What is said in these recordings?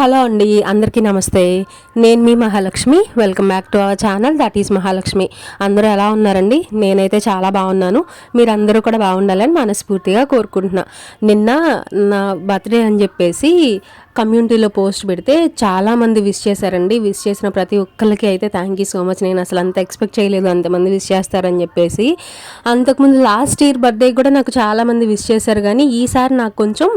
Hello అండి అందరికీ నమస్తే. నేను మీ Mahalakshmi. Welcome back to our channel that is Mahalakshmi. అందరూ ఎలా ఉన్నారండి? నేనైతే చాలా బాగున్నాను. మీరందరూ కూడా బాగుండాలని మనస్ఫూర్తిగా కోరుకుంటున్నా. నిన్న నా బర్త్డే అని చెప్పేసి కమ్యూనిటీలో పోస్ట్ పెడితే చాలామంది విష్ చేశారండి. విష్ చేసిన ప్రతి ఒక్కరికి అయితే థ్యాంక్ యూ సో మచ్ నేను అసలు అంత ఎక్స్పెక్ట్ చేయలేదు అంతమంది విష్ చేస్తారని చెప్పేసి. అంతకుముందు లాస్ట్ ఇయర్ బర్త్డే కూడా నాకు చాలామంది విష్ చేశారు. కానీ ఈసారి నాకు కొంచెం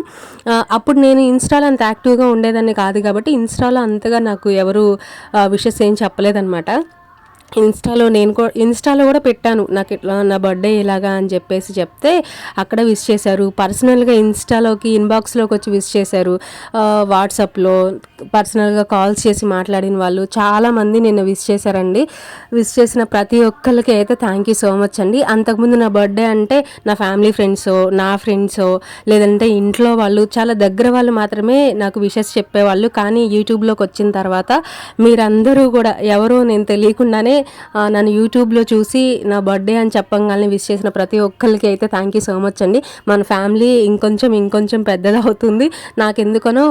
అప్పుడు నేను ఇన్స్టాలో అంత యాక్టివ్గా ఉండేదాన్ని కాదు. కాబట్టి ఇన్స్టాలో అంతగా నాకు ఎవరు విషెస్ ఏం చెప్పలేదన్నమాట. ఇన్స్టాలో నేను కూడా ఇన్స్టాలో కూడా పెట్టాను. నాకు ఇట్లా నా బర్త్డే ఇలాగా అని చెప్పేసి చెప్తే అక్కడ విష్ చేశారు. పర్సనల్గా ఇన్స్టాలోకి ఇన్బాక్స్లోకి వచ్చి విష్ చేశారు. వాట్సాప్లో పర్సనల్గా కాల్స్ చేసి మాట్లాడిన వాళ్ళు చాలామంది నిన్న విష్ చేశారండి. విష్ చేసిన ప్రతి ఒక్కరికి అయితే థ్యాంక్ యూ సో మచ్ అండి. అంతకుముందు నా బర్త్డే అంటే నా ఫ్యామిలీ ఫ్రెండ్సో నా ఫ్రెండ్సో లేదంటే ఇంట్లో వాళ్ళు చాలా దగ్గర వాళ్ళు మాత్రమే నాకు విషెస్ చెప్పేవాళ్ళు. కానీ యూట్యూబ్లోకి వచ్చిన తర్వాత మీరందరూ కూడా ఎవరో నేను తెలియకుండానే నన్ను యూట్యూబ్లో చూసి నా బర్త్డే అని చెప్పగానే విష్ చేసిన ప్రతి ఒక్కరికి అయితే థ్యాంక్ యూ సో మచ్ అండి. మన ఫ్యామిలీ ఇంకొంచెం ఇంకొంచెం పెద్దదవుతుంది. నాకెందుకనో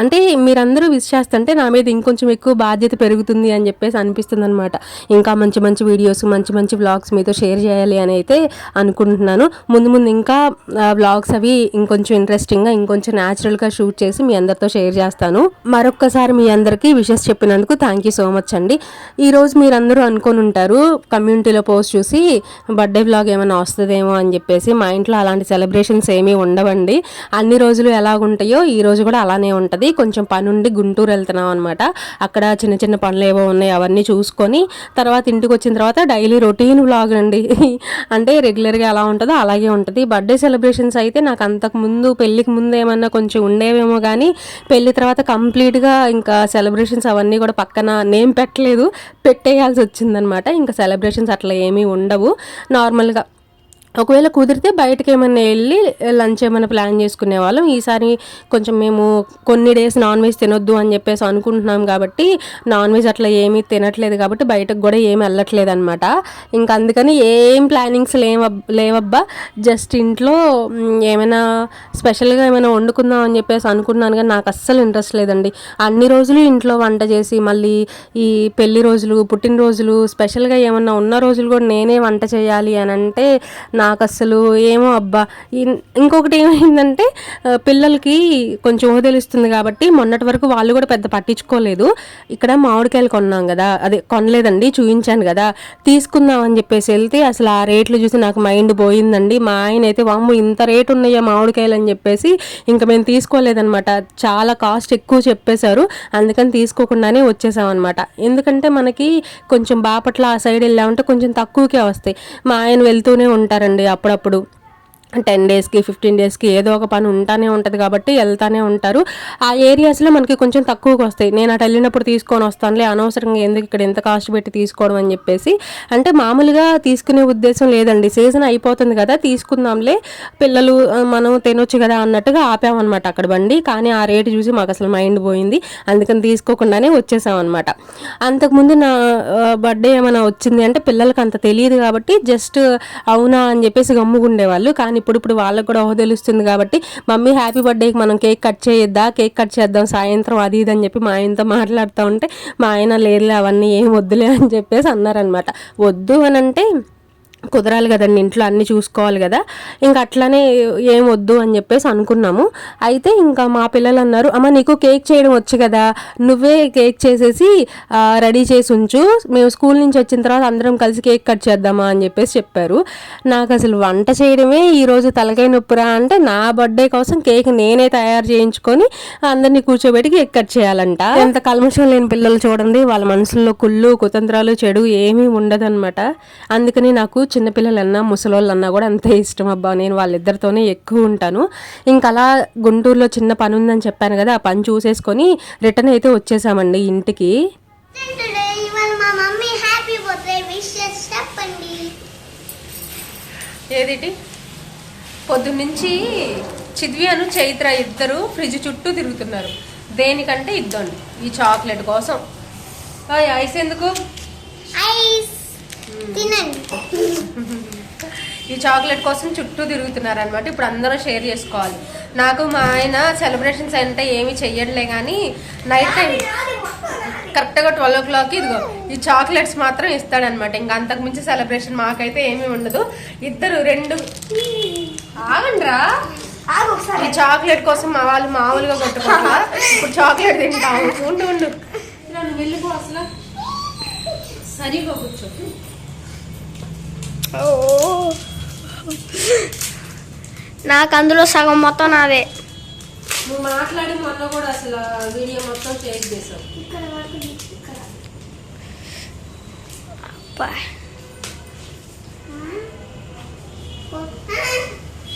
అంటే మీరందరూ విష్ చేస్తుంటే నా మీద ఇంకొంచెం ఎక్కువ బాధ్యత పెరుగుతుంది అని చెప్పేసి అనిపిస్తుంది అనమాట ఇంకా మంచి మంచి వీడియోస్ మంచి మంచి వ్లాగ్స్ మీతో షేర్ చేయాలి అని అయితే అనుకుంటున్నాను. ముందు ముందు ఇంకా వ్లాగ్స్ అవి ఇంకొంచెం ఇంట్రెస్టింగ్గా ఇంకొంచెం న్యాచురల్గా షూట్ చేసి మీ అందరితో షేర్ చేస్తాను. మరొక్కసారి మీ అందరికీ విషెస్ చెప్పినందుకు థ్యాంక్ యూ సో మచ్ అండి. ఈరోజు మీరందరూ అనుకొని ఉంటారు కమ్యూనిటీలో పోస్ట్ చూసి బర్త్డే వ్లాగ్ ఏమైనా వస్తుందేమో అని చెప్పేసి మా ఇంట్లో అలాంటి సెలబ్రేషన్స్ ఏమీ ఉండవండి. అన్ని రోజులు ఎలాగుంటాయో ఈ రోజు కూడా అలానే ఉంటుంది. కొంచెం పని ఉండి గుంటూరు వెళ్తున్నాం అనమాట అక్కడ చిన్న చిన్న పనులు ఏవో ఉన్నాయి అవన్నీ చూసుకొని తర్వాత ఇంటికి వచ్చిన తర్వాత డైలీ రొటీన్ వ్లాగ్ అండి. అంటే రెగ్యులర్గా ఎలా ఉంటుందో అలాగే ఉంటుంది. బర్త్డే సెలబ్రేషన్స్ అయితే నాకు అంతకు ముందు పెళ్ళికి ముందు ఏమన్నా కొంచెం ఉండేవేమో కానీ పెళ్ళి తర్వాత కంప్లీట్గా ఇంకా సెలబ్రేషన్స్ అవన్నీ కూడా పక్కన నేమ్ పెట్టలేదు. పెట్టేయాల్సి వచ్చిందనమాట ఇంకా సెలబ్రేషన్స్ అట్లా ఏమీ ఉండవు. నార్మల్గా ఒకవేళ కుదిరితే బయటకి ఏమైనా వెళ్ళి లంచ్ ఏమైనా ప్లాన్ చేసుకునే వాళ్ళం. ఈసారి కొంచెం మేము కొన్ని డేస్ నాన్ వెజ్ తినొద్దు అని చెప్పేసి అనుకుంటున్నాం కాబట్టి నాన్ వెజ్ అట్లా ఏమీ తినట్లేదు కాబట్టి బయటకు కూడా ఏమి వెళ్ళట్లేదు అనమాట ఇంకా అందుకని ఏం ప్లానింగ్స్ లేవ లేవబ్బా. జస్ట్ ఇంట్లో ఏమైనా స్పెషల్గా ఏమైనా వండుకుందాం అని చెప్పేసి అనుకున్నాను కానీ నాకు అస్సలు ఇంట్రెస్ట్ లేదండి. అన్ని రోజులు ఇంట్లో వంట చేసి మళ్ళీ ఈ పెళ్ళి రోజులు పుట్టినరోజులు స్పెషల్గా ఏమన్నా ఉన్న రోజులు కూడా నేనే వంట చేయాలి అని అంటే నాకు అస్సలు ఏమో అబ్బా. ఇంకొకటి ఏమైందంటే పిల్లలకి కొంచెం ఊహ తెలుస్తుంది కాబట్టి మొన్నటి వరకు వాళ్ళు కూడా పెద్ద పట్టించుకోలేదు. ఇక్కడ మామిడికాయలు కొన్నాం కదా. అదే కొనలేదండి చూపించాను కదా. తీసుకుందాం అని చెప్పేసి వెళ్తే అసలు ఆ రేట్లు చూసి నాకు మైండ్ పోయిందండి. మా ఆయన అయితే వాము ఇంత రేటు ఉన్నాయా మామిడికాయలు? అని చెప్పేసి ఇంకా మేము తీసుకోలేదనమాట. చాలా కాస్ట్ ఎక్కువ చెప్పేశారు. అందుకని తీసుకోకుండానే వచ్చేసాం అనమాట ఎందుకంటే మనకి కొంచెం బాపట్ల ఆ సైడ్ వెళ్ళామంటే కొంచెం తక్కువకే వస్తాయి. మా ఆయన వెళ్తూనే ఉంటారండి అప్పుడప్పుడు. టెన్ డేస్కి ఫిఫ్టీన్ డేస్కి ఏదో ఒక పని ఉంటానే ఉంటుంది కాబట్టి వెళ్తానే ఉంటారు. ఆ ఏరియాస్లో మనకి కొంచెం తక్కువకి వస్తాయి. నేను అటు వెళ్ళినప్పుడు తీసుకొని వస్తానులే అనవసరంగా ఎందుకు ఇక్కడ ఎంత కాస్ట్ పెట్టి తీసుకోవడం అని చెప్పేసి. అంటే మామూలుగా తీసుకునే ఉద్దేశం లేదండి. సీజన్ అయిపోతుంది కదా తీసుకుందాంలే. పిల్లలు మనం తినొచ్చు కదా అన్నట్టుగా ఆపామన్నమాట అక్కడ బండి. కానీ ఆ రేటు చూసి మాకు అసలు మైండ్ పోయింది. అందుకని తీసుకోకుండానే వచ్చేసామన్నమాట. అంతకుముందు నా బర్త్డే ఏమైనా వచ్చింది అంటే పిల్లలకి అంత తెలియదు కాబట్టి జస్ట్ అవునా అని చెప్పేసి గమ్ముగుండేవాళ్ళు. కానీ ఇప్పుడు ఇప్పుడు వాళ్ళకి కూడా ఓహో తెలుస్తుంది కాబట్టి మమ్మీ హ్యాపీ బర్త్డేకి మనం కేక్ కట్ చేయొద్దా? కేక్ కట్ చేద్దాం సాయంత్రం అది ఇది అని చెప్పి మా ఆయనతో మాట్లాడుతూ ఉంటే మా ఆయన లేదులే అవన్నీ ఏం వద్దులే అని చెప్పేసి అన్నారనమాట వద్దు అని అంటే కుదరాలి కదండి ఇంట్లో అన్నీ చూసుకోవాలి కదా. ఇంకా అట్లానే ఏం వద్దు అని చెప్పేసి అనుకున్నాము. అయితే ఇంకా మా పిల్లలు అన్నారు అమ్మ నీకు కేక్ చేయడం వచ్చు కదా. నువ్వే కేక్ చేసేసి రెడీ చేసి ఉంచు. మేము స్కూల్ నుంచి వచ్చిన తర్వాత అందరం కలిసి కేక్ కట్ చేద్దామా అని చెప్పేసి చెప్పారు. నాకు అసలు వంట చేయడమే ఈరోజు తలకాయ నొప్పురా అంటే నా బర్త్డే కోసం కేక్ నేనే తయారు చేయించుకొని అందరినీ కూర్చోబెట్టి కేక్ కట్ చేయాలంట. ఎంత కల్మషం లేని పిల్లలు చూడండి వాళ్ళ మనసుల్లో కుళ్ళు కుతంత్రాలు చెడు ఏమీ ఉండదన్నమాట. అందుకని నాకు చిన్నపిల్లలన్నా ముసలోళ్ళన్నా కూడా అంతే ఇష్టం. అబ్బా నేను వాళ్ళిద్దరితోనే ఎక్కువ ఉంటాను. ఇంకా అలా గుంటూరులో చిన్న పని ఉందని చెప్పాను కదా ఆ పని చూసేసుకొని రిటర్న్ అయితే వచ్చేసామండి ఇంటికి. టుడే ఇవాళ మా మమ్మీ హ్యాపీ బర్త్డే విషెస్ చెప్పండి ఏదిటి? పొద్దున్నుంచి చిద్వియాను చైత్ర ఇద్దరు ఫ్రిడ్జ్ చుట్టూ తిరుగుతున్నారు. దేనికంటే ఇద్దండి ఈ చాక్లెట్ కోసం. ఐస్ ఎందుకు? ఐస్. తినండి. ఈ చాక్లెట్ కోసం చుట్టూ తిరుగుతున్నారు అనమాట ఇప్పుడు అందరూ షేర్ చేసుకోవాలి. నాకు మా ఆయన సెలబ్రేషన్స్ అంటే ఏమి చెయ్యట్లే కానీ నైట్ టైం కరెక్ట్గా ట్వెల్వ్ ఓ క్లాక్కి ఇదిగో ఈ చాక్లెట్స్ మాత్రం ఇస్తాడనమాట ఇంకా అంతకు మించి సెలబ్రేషన్ మాకైతే ఏమీ ఉండదు. ఇద్దరు రెండు ఆగండ్రా. ఈ చాక్లెట్ కోసం మా వాళ్ళు మామూలుగా కొట్టుకుంటా ఇప్పుడు చాక్లెట్ తింటాము. ఉండు ఉండు. నన్ను వెళ్ళిపో అసలు. సరిగా కూర్చో. నాకు అందులో సగం మొత్తం నాదే నువ్వు మాట్లాడి మొన్న కూడా అసలు వీడియో మొత్తం చేంజ్ చేసావు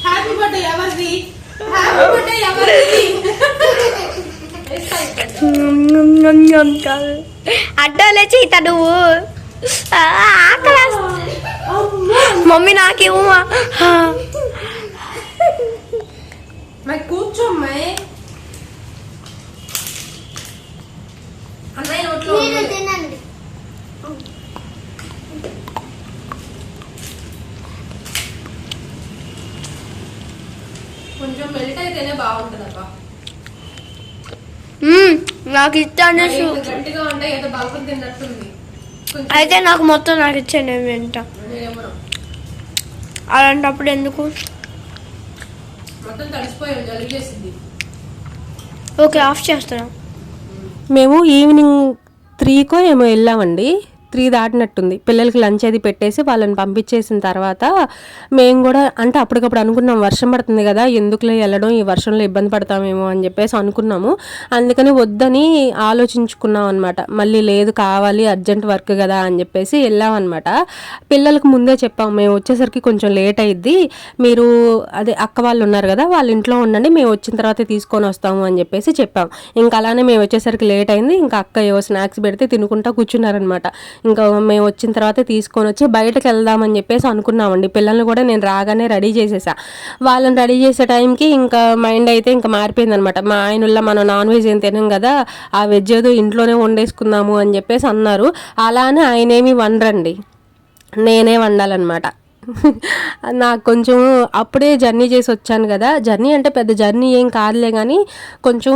హ్యాపీ బర్త్డే ఎవరిది హ్యాపీ బర్త్డే ఎవరిది అడ్డం లేచి ఇత నువ్వు. మమ్మీ నాకేమో మరి కూర్చోమ్మాయి అన్నయ్య నోట్లో. తినండి. కొంచెం మెల్ట్ అయితేనే బాగుంటుంది అబ్బా నాకు ఇంత గట్టిగా ఉంటే ఏదో బల్బం తిన్నట్టుంది. అయితే నాకు మొత్తం నాకు ఇచ్చాను నేను వింటా. నేనేమో అలాంటప్పుడు ఎందుకు? ఓకే ఆఫ్ చేస్తాను మేము ఈవినింగ్ త్రీకో ఏమో వెళ్ళామండి. త్రీ దాటినట్టుంది. పిల్లలకి లంచ్ అది పెట్టేసి వాళ్ళని పంపించేసిన తర్వాత మేము కూడా అంటే అప్పటికప్పుడు అనుకున్నాం వర్షం పడుతుంది కదా ఎందుకులే వెళ్ళడం ఈ వర్షంలో ఇబ్బంది పడతామేమో అని చెప్పేసి అనుకున్నాము. అందుకని వద్దని ఆలోచించుకున్నాం అనమాట మళ్ళీ లేదు కావాలి అర్జెంట్ వర్క్ కదా అని చెప్పేసి వెళ్ళామన్నమాట పిల్లలకు ముందే చెప్పాం మేము వచ్చేసరికి కొంచెం లేట్ అయింది మీరు అదే అక్క వాళ్ళు ఉన్నారు కదా వాళ్ళ ఇంట్లో ఉండండి మేము వచ్చిన తర్వాత తీసుకొని వస్తాము అని చెప్పేసి చెప్పాం. ఇంకా అలానే మేము వచ్చేసరికి లేట్ అయింది. ఇంకా అక్క ఏవో స్నాక్స్ పెడితే తినుకుంటా కూర్చున్నారనమాట ఇంకా మేము వచ్చిన తర్వాత తీసుకొని వచ్చి బయటకు వెళ్దామని చెప్పేసి అనుకున్నామండి. పిల్లల్ని కూడా నేను రాగానే రెడీ చేసేసా. వాళ్ళని రెడీ చేసే టైంకి ఇంకా మైండ్ అయితే ఇంకా మారిపోయిందనమాట. మా ఆయనల్లో మనం నాన్ వెజ్ ఏం తినం కదా ఆ వెజ్ ఏదో ఇంట్లోనే వండేసుకుందాము అని చెప్పేసి అన్నారు. అలానే ఆయనేమి వండరండి. నేనే వండాలన్నమాట. నాకు కొంచెం అప్పుడే జర్నీ చేసి వచ్చాను కదా. జర్నీ అంటే పెద్ద జర్నీ ఏం కాదులే కానీ కొంచెం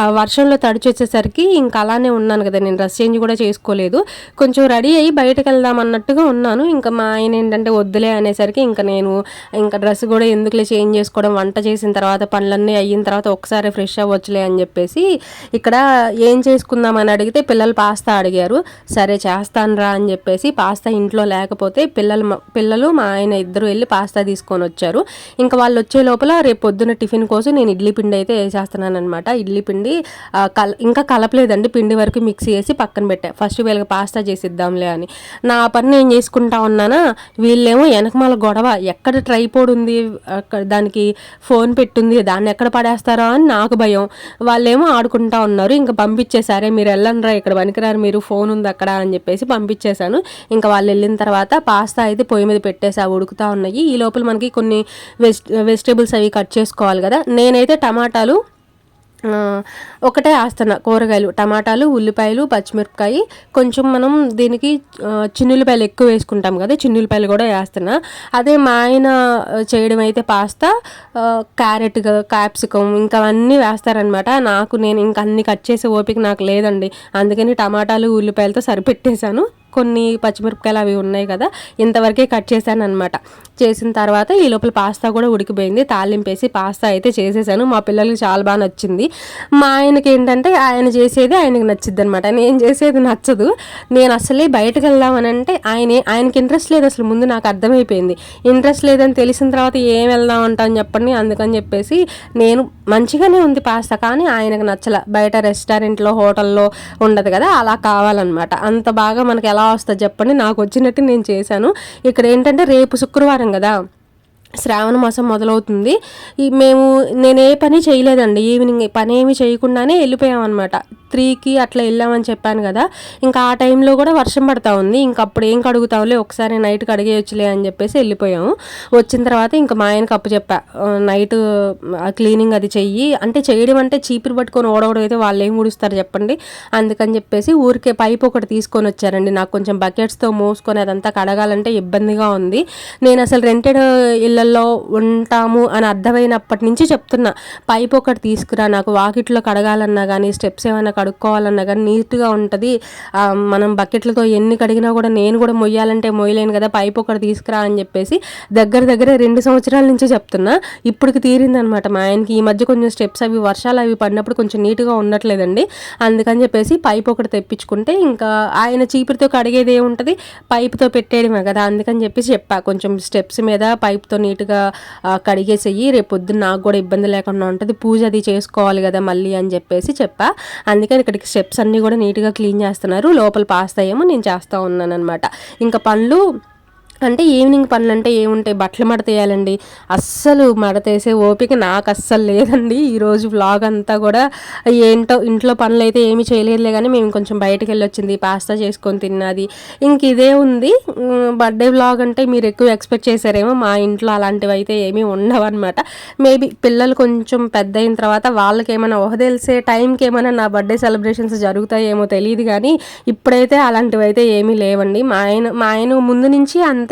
ఆ వర్షంలో తడిచి వచ్చేసరికి ఇంకా అలానే ఉన్నాను కదా. నేను డ్రెస్ చేంజ్ కూడా చేసుకోలేదు. కొంచెం రెడీ అయ్యి బయటకు వెళ్దాం అన్నట్టుగా ఉన్నాను. ఇంకా మా ఆయన ఏంటంటే వద్దులే అనేసరికి ఇంకా నేను ఇంకా డ్రెస్ కూడా ఎందుకులే చేంజ్ చేసుకోవడం వంట చేసిన తర్వాత పనులన్నీ అయిన తర్వాత ఒకసారి ఫ్రెష్ అవ్వచ్చులే అని చెప్పేసి ఇక్కడ ఏం చేసుకుందాం అని అడిగితే పిల్లలు పాస్తా అడిగారు. సరే చేస్తాను రా అని చెప్పేసి పాస్తా ఇంట్లో లేకపోతే పిల్లలు పిల్లలు పిల్లలు మా ఆయన ఇద్దరు వెళ్ళి పాస్తా తీసుకొని వచ్చారు. ఇంకా వాళ్ళు వచ్చే లోపల రేపు పొద్దున టిఫిన్ కోసం నేను ఇడ్లీ పిండి అయితే వేసేస్తున్నాను అనమాట ఇడ్లీ పిండి కల ఇంకా కలపలేదండి. పిండి వరకు మిక్సీ చేసి పక్కన పెట్టా. ఫస్ట్ వీళ్ళకి పాస్తా చేసిద్దాంలే అని. నా పని నేను చేసుకుంటా ఉన్నానా? వీళ్ళేమో వెనకమాల గొడవ. ఎక్కడ ట్రైపోడ్ ఉంది? అక్కడ దానికి ఫోన్ పెట్టింది. దాన్ని ఎక్కడ పడేస్తారో అని నాకు భయం. వాళ్ళేమో ఆడుకుంటా ఉన్నారు. ఇంకా పంపించేసారే మీరు వెళ్ళండిరా ఇక్కడ పనికిరారు. మీరు ఫోన్ ఉంది అక్కడ అని చెప్పేసి పంపించేశాను. ఇంకా వాళ్ళు వెళ్ళిన తర్వాత పాస్తా అయితే పొయ్యి మీద పెట్టేసి అవి ఉడుకుతా ఉన్నాయి. ఈ లోపల మనకి కొన్ని వెజ్ వెజిటేబుల్స్ అవి కట్ చేసుకోవాలి కదా. నేనైతే టమాటాలు ఒకటే వేస్తున్నా కూరగాయలు టమాటాలు ఉల్లిపాయలు పచ్చిమిరపకాయ. కొంచెం మనం దీనికి ఆ, చిన్నుల్లిపాయలు ఎక్కువ వేసుకుంటాం కదా చిన్నుల్లిపాయలు కూడా వేస్తున్నా. అదే మా ఆయన చేయడం అయితే పాస్తా క్యారెట్ క్యాప్సికం ఇంకా అన్నీ వేస్తారనమాట నాకు నేను ఇంకా అన్ని కట్ చేసే ఓపిక నాకు లేదండి. అందుకని టమాటాలు ఉల్లిపాయలతో సరిపెట్టేశాను. కొన్ని పచ్చిమిరపకాయలు అవి ఉన్నాయి కదా ఇంతవరకే కట్ చేశాను అనమాట చేసిన తర్వాత ఈ లోపల పాస్తా కూడా ఉడికిపోయింది. తాలింపేసి పాస్తా అయితే చేసేసాను. మా పిల్లలకి చాలా బాగా నచ్చింది. మా ఆయనకి ఏంటంటే ఆయన చేసేది ఆయనకి నచ్చిద్ది అనమాట నేను చేసేది నచ్చదు. నేను అసలే బయటకు వెళ్దామని అంటే ఆయనకి ఇంట్రెస్ట్ లేదు అసలు. ముందు నాకు అర్థమైపోయింది. ఇంట్రెస్ట్ లేదని తెలిసిన తర్వాత ఏం వెళ్దాం అంటాను చెప్పండి అందుకని చెప్పేసి నేను మంచిగానే ఉంది పాస్తా కానీ ఆయనకు నచ్చల. బయట రెస్టారెంట్లో హోటల్లో ఉండదు కదా అలా కావాలన్నమాట. అంత బాగా మనకి ఎలా వస్తుంది చెప్పండి. నాకు వచ్చినట్టు నేను చేశాను. ఇక్కడ ఏంటంటే రేపు శుక్రవారం కదా. శ్రావణ మాసం మొదలవుతుంది. ఈ మేము నేను ఏ పని చేయలేదండి. ఈవినింగ్ పని ఏమి చేయకుండానే వెళ్ళిపోయాం అనమాట త్రీకి అట్లా వెళ్ళామని చెప్పాను కదా. ఇంకా ఆ టైంలో కూడా వర్షం పడతా ఉంది. ఇంకా అప్పుడు ఏం కడుగుతావులే ఒకసారి నైట్ కడిగేయచ్చులే అని చెప్పేసి వెళ్ళిపోయాము. వచ్చిన తర్వాత ఇంకా మా ఆయనకు అప్పు చెప్పా. నైట్ క్లీనింగ్ అది చెయ్యి. అంటే చేయడం అంటే చీపురు పట్టుకొని ఓడవడం అయితే వాళ్ళు ఏం ఊడుస్తారు చెప్పండి. అందుకని చెప్పేసి ఊరికే పైప్ ఒకటి తీసుకొని వచ్చారండి. నాకు కొంచెం బకెట్స్తో మోసుకొని అదంతా కడగాలంటే ఇబ్బందిగా ఉంది. నేను అసలు రెంటెడ్ ఇళ్ళలో ఉంటాము అని అర్థమైనప్పటి నుంచి చెప్తున్నా. పైప్ ఒకటి తీసుకురా నాకు వాకిట్లో కడగాలన్నా కానీ స్టెప్స్ ఏమైనా కడుక్కోవాలన్నా కానీ నీట్గా ఉంటుంది. మనం బకెట్లతో ఎన్ని కడిగినా కూడా నేను కూడా మొయ్యాలంటే మొయ్యలేను కదా పైప్ ఒకటి తీసుకురా అని చెప్పేసి దగ్గర దగ్గర రెండు సంవత్సరాల నుంచి చెప్తున్నా. ఇప్పటికి తీరిందనమాట మా ఆయనకి. ఈ మధ్య కొంచెం స్టెప్స్ అవి వర్షాలు అవి పడినప్పుడు కొంచెం నీట్గా ఉండట్లేదండి. అందుకని చెప్పేసి పైప్ ఒకటి తెప్పించుకుంటే ఇంకా ఆయన చీపురితో కడిగేది ఏముంటుంది? పైప్తో పెట్టేయడమే కదా అందుకని చెప్పేసి చెప్పా. కొంచెం స్టెప్స్ మీద పైప్తో నీట్గా కడిగేసేయి. రేపు పొద్దున్న నాకు కూడా ఇబ్బంది లేకుండా ఉంటుంది. పూజ అది చేసుకోవాలి కదా మళ్ళీ అని చెప్పేసి చెప్పా. అందుకని ఇక్కడికి స్టెప్స్ అన్నీ కూడా నీట్గా క్లీన్ చేస్తున్నారు. లోపల పాస్తాయేమో నేను చేస్తూ ఉన్నాను అనమాట ఇంకా పనులు అంటే ఈవినింగ్ పనులు అంటే ఏముంటాయి? బట్టలు మడతేయాలండి అస్సలు మడతేసే ఓపిక నాకు అస్సలు లేదండి. ఈరోజు వ్లాగ్ అంతా కూడా ఏంటో ఇంట్లో పనులు అయితే ఏమీ చేయలేదులే కానీ మేము కొంచెం బయటకు వెళ్ళొచ్చింది పాస్తా చేసుకొని తిన్నది. ఇంక ఇదే ఉంది. బర్త్డే వ్లాగ్ అంటే మీరు ఎక్కువ ఎక్స్పెక్ట్ చేశారేమో మా ఇంట్లో అలాంటివి అయితే ఏమీ ఉండవన్నమాట. మేబీ పిల్లలు కొంచెం పెద్ద అయిన తర్వాత వాళ్ళకి ఏమైనా ఊహ తెలిసే టైంకి ఏమైనా నా బర్త్డే సెలబ్రేషన్స్ జరుగుతాయేమో తెలియదు కానీ ఇప్పుడైతే అలాంటివి అయితే ఏమీ లేవండి. మా ఆయన మా ఆయన ముందు నుంచి అంత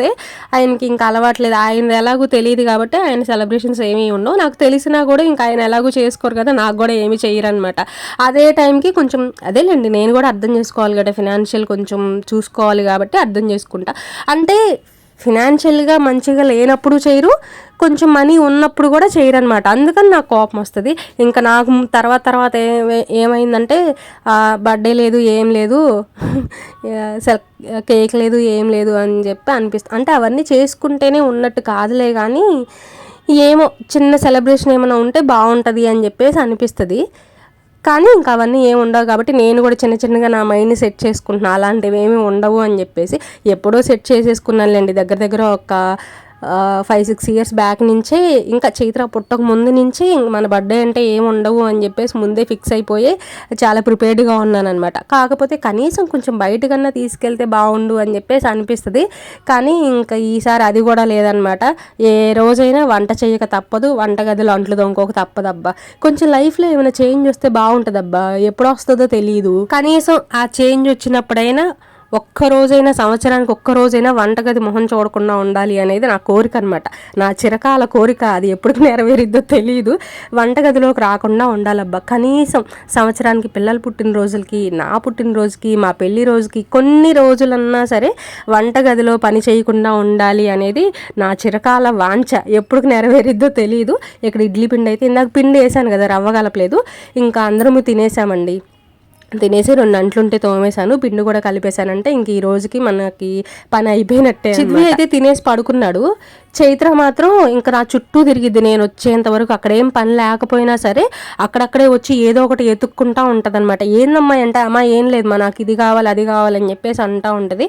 ఆయనకి ఇంకా అలవాట్లేదు. ఆయన ఎలాగో తెలియదు కాబట్టి ఆయన సెలబ్రేషన్స్ ఏమీ ఉండవు. నాకు తెలిసినా కూడా ఇంకా ఆయన ఎలాగో చేసుకోరు కదా నాకు కూడా ఏమీ చేయరు అనమాట అదే టైంకి కొంచెం అదేలేండి నేను కూడా అర్థం చేసుకోవాలి కదా ఫినాన్షియల్ కొంచెం చూసుకోవాలి కాబట్టి అర్థం చేసుకుంటా. అంటే ఫినాన్షియల్గా మంచిగా లేనప్పుడు చేయరు కొంచెం మనీ ఉన్నప్పుడు కూడా చేయరు అనమాట అందుకని నాకు కోపం వస్తుంది. ఇంకా నాకు తర్వాత తర్వాత ఏ- ఏమైందంటే బర్త్డే లేదు ఏం లేదు కేక్ లేదు ఏం లేదు అని చెప్పి అనిపిస్తుంది అంటే అవన్నీ చేసుకుంటేనే ఉన్నట్టు కాదులే కానీ ఏమో చిన్న సెలబ్రేషన్ ఏమైనా ఉంటే బాగుంటుంది అని చెప్పేసి అనిపిస్తుంది. కానీ ఇంకా అవన్నీ ఏమి ఉండవు కాబట్టి నేను కూడా చిన్న చిన్నగా నా మైండ్ని సెట్ చేసుకుంటున్నాను అలాంటివి ఏమి ఉండవు అని చెప్పేసి ఎప్పుడో సెట్ చేసేసుకున్నానులేండి. దగ్గర దగ్గర ఒక ఫైవ్ సిక్స్ ఇయర్స్ బ్యాక్ నుంచే ఇంకా చైత్ర పుట్టక ముందు నుంచి ఇంక మన బర్త్డే అంటే ఏం ఉండవు అని చెప్పేసి ముందే ఫిక్స్ అయిపోయి చాలా ప్రిపేర్డ్గా ఉన్నానమాట కాకపోతే కనీసం కొంచెం బయటకన్నా తీసుకెళ్తే బాగుండు అని చెప్పేసి అనిపిస్తుంది. కానీ ఇంకా ఈసారి అది కూడా లేదనమాట ఏ రోజైనా వంట చేయక తప్పదు వంటగదిలో అంట్లు దొంగకోక తప్పదబ్బా కొంచెం లైఫ్లో ఏమైనా చేంజ్ వస్తే బాగుంటుందబ్బా. ఎప్పుడు వస్తుందో తెలియదు కనీసం ఆ చేంజ్ వచ్చినప్పుడైనా ఒక్క రోజైనా సంవత్సరానికి ఒక్కరోజైనా వంటగది మొహం చూడకుండా ఉండాలి అనేది నా కోరిక అనమాట నా చిరకాల కోరిక అది ఎప్పుడు నెరవేరిద్దో తెలియదు వంటగదిలోకి రాకుండా ఉండాలబ్బా. కనీసం సంవత్సరానికి పిల్లల పుట్టినరోజులకి నా పుట్టినరోజుకి మా పెళ్ళి రోజుకి కొన్ని రోజులన్నా సరే వంటగదిలో పని చేయకుండా ఉండాలి అనేది నా చిరకాల వాంఛ. ఎప్పుడు నెరవేరిద్దో తెలియదు ఇక్కడ ఇడ్లీ పిండి అయితే ఇందాక పిండి వేసాను కదా రవ్వ కలపలేదు. ఇంకా అందరము తినేసామండి. తినేసి రెండు అంట్లుంటే తోమేశాను పిండి కూడా కలిపేశానంటే ఇంక ఈ రోజుకి మనకి పని అయిపోయినట్టే చిద్వి అయితే తినేసి పడుకున్నాడు. చైత్ర మాత్రం ఇంకా నా చుట్టూ తిరిగిద్ది. నేను వచ్చేంత వరకు అక్కడ ఏం పని లేకపోయినా సరే అక్కడక్కడే వచ్చి ఏదో ఒకటి ఎతుక్కుంటా ఉంటుంది అనమాట ఏందమ్మా అంటే అమ్మా ఏం లేదు మా నాకు ఇది కావాలి అది కావాలని చెప్పేసి అంటా ఉంటుంది.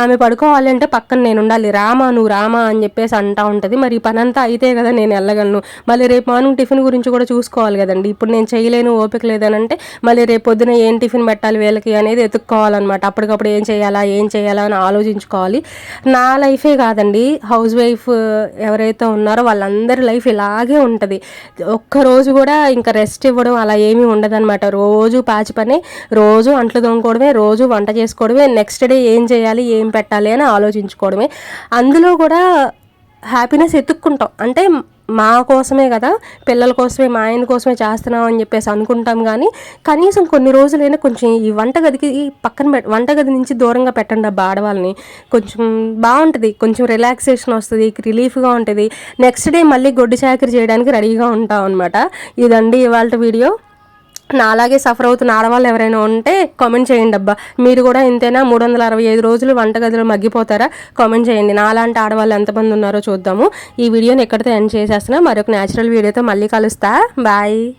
ఆమె పడుకోవాలి అంటే పక్కన నేను ఉండాలి. రామా నువ్వు రామా అని చెప్పేసి అంటా ఉంటుంది. మరి ఈ పని అంతా అయితే కదా నేను వెళ్ళగలను. మళ్ళీ రేపు మార్నింగ్ టిఫిన్ గురించి కూడా చూసుకోవాలి కదండి. ఇప్పుడు నేను చేయలేను ఓపిక లేదని అంటే మళ్ళీ రేపు పొద్దున ఏం టిఫిన్ పెట్టాలి వీళ్ళకి అనేది ఎత్తుక్కోవాలన్నమాట అప్పటికప్పుడు ఏం చేయాలా ఏం చేయాలా అని ఆలోచించుకోవాలి. నా లైఫే కాదండి. హౌస్ వైఫ్ ఎవరైతే ఉన్నారో వాళ్ళందరి లైఫ్ ఇలాగే ఉంటుంది. ఒక్కరోజు కూడా ఇంకా రెస్ట్ ఇవ్వడం అలా ఏమీ ఉండదన్నమాట. రోజు పాచి పని రోజు అంట్లు తోముకోవడమే రోజు వంట చేసుకోవడమే నెక్స్ట్ డే ఏం చేయాలి ఏం పెట్టాలి అని ఆలోచించుకోవడమే. అందులో కూడా హ్యాపీనెస్ ఎత్తుక్కుంటాం. అంటే మా కోసమే కదా పిల్లల కోసమే మా ఆయన కోసమే చేస్తున్నాం అని చెప్పేసి అనుకుంటాం కానీ కనీసం కొన్ని రోజులైనా కొంచెం ఈ వంటగదికి పక్కన పెట్ వంటగది నుంచి దూరంగా పెట్టండి అబ్బా ఆడవాళ్ళని కొంచెం బాగుంటుంది కొంచెం రిలాక్సేషన్ వస్తుంది రిలీఫ్గా ఉంటుంది. నెక్స్ట్ డే మళ్ళీ గొడ్డు చాకరీ చేయడానికి రెడీగా ఉంటాం అనమాట ఇదండి ఇవాళ వీడియో నా అలాగే సఫర్ అవుతున్న ఆడవాళ్ళు ఎవరైనా ఉంటే కామెంట్ చేయండి అబ్బా. మీరు కూడా ఇంతేనా? మూడు వందల అరవై ఐదు రోజులు వంటగదిలో మగ్గిపోతారా? కామెంట్ చేయండి. నాలాంటి ఆడవాళ్ళు ఎంతమంది ఉన్నారో చూద్దాము. ఈ వీడియోని ఎక్కడితో ఎండ్ చేసేస్తున్నా. మరొక న్యాచురల్ వీడియోతో మళ్ళీ కలుస్తా. బాయ్